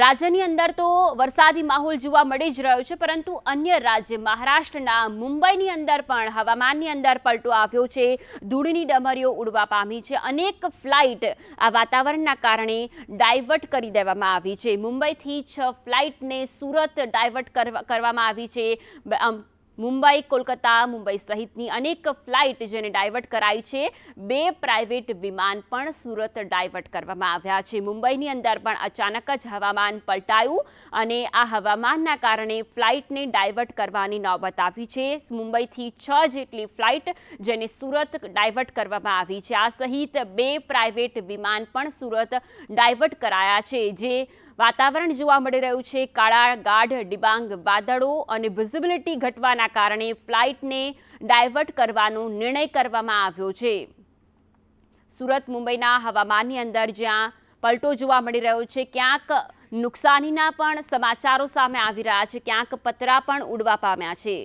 રાજ્યની અંદર તો વરસાદી માહોલ જોવા મળી જ રહ્યો છે, પરંતુ અન્ય રાજ્ય, મહારાષ્ટ્રના મુંબઈની અંદર પણ હવામાનની અંદર પલટો આવ્યો છે. ધૂળની ડમરીઓ ઉડવા પામી છે. અનેક ફ્લાઇટ આ વાતાવરણના કારણે ડાયવર્ટ કરી દેવામાં આવી છે. મુંબઈથી છ ફ્લાઇટને સુરત ડાયવર્ટ કરવા, કરવામાં આવી છે. મુંબઈ, કોલકાતા, મુંબઈ સહિતની અનેક ફ્લાઇટ જેને ડાયવર્ટ કરાઈ છે. બે પ્રાઇવેટ વિમાન પણ સુરત ડાયવર્ટ કરવામાં આવ્યા છે. મુંબઈની અંદર પણ અચાનક જ હવામાન પલટાયું અને આ હવામાનના કારણે ફ્લાઇટને ડાયવર્ટ કરવાની નોબત આવી છે. મુંબઈથી છ જેટલી ફ્લાઇટ જેને સુરત ડાયવર્ટ કરવામાં આવી છે. આ સહિત બે પ્રાઇવેટ વિમાન પણ સુરત ડાયવર્ટ કરાયા છે, જે વાતાવરણ જોવા મળી રહ્યું છે. કાળા ગાઢ, ડિબાંગ વાદળો અને વિઝિબિલિટી ઘટવાના કારણે ફ્લાઇટને ડાયવર્ટ કરવાનો નિર્ણય કરવામાં આવ્યો છે. સુરત, મુંબઈના હવામાનની અંદર જ્યાં પલટો જોવા મળી રહ્યો છે, ક્યાંક નુકસાનીના પણ સમાચારો સામે આવી રહ્યા છે, ક્યાંક પતરા પણ ઉડવા પામ્યા છે.